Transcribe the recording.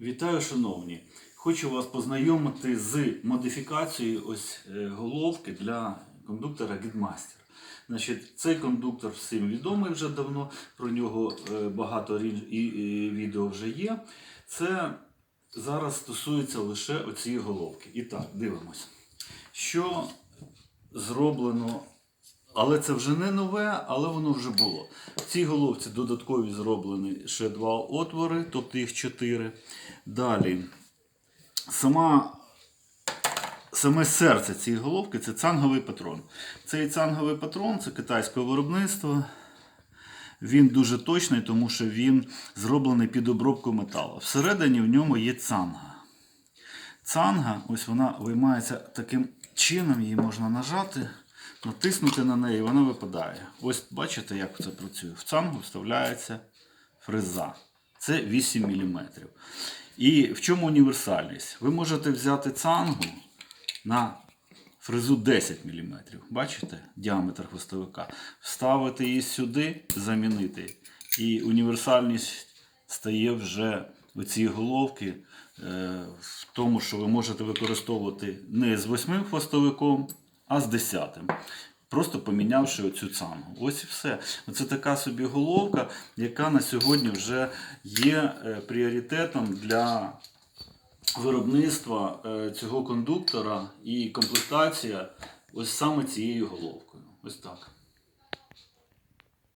Вітаю, шановні! Хочу вас познайомити з модифікацією ось е, головки для кондуктора Gidmaster. Значить, цей кондуктор всім відомий вже давно, про нього е, багато відео вже є. Це зараз стосується лише оцієї головки. І так, дивимось. Що зроблено але це вже не нове, але воно вже було. В цій головці додаткові зроблені ще два отвори, тобто їх чотири. Далі. Сама, саме серце цієї головки це цанговий патрон. Цей цанговий патрон це китайського виробництва. Він дуже точний, тому що він зроблений під обробку металу. Всередині в ньому є цанга. Цанга, ось вона виймається таким чином, її можна нажати, натиснути на неї, вона випадає. Ось бачите, як це працює. В цангу вставляється фреза. Це 8 мм. І в чому універсальність? Ви можете взяти цангу на фрезу 10 мм. Бачите діаметр хвостовика. Вставити її сюди, замінити. І універсальність стає вже у цій головки е, в тому, що ви можете використовувати не з 8 хвостовиком, а з 10. Просто помінявши оцю цангу. Ось і все. Це така собі головка, яка на сьогодні вже є е, пріоритетом для виробництва е, цього кондуктора і комплектація ось саме цією головкою. Ось так.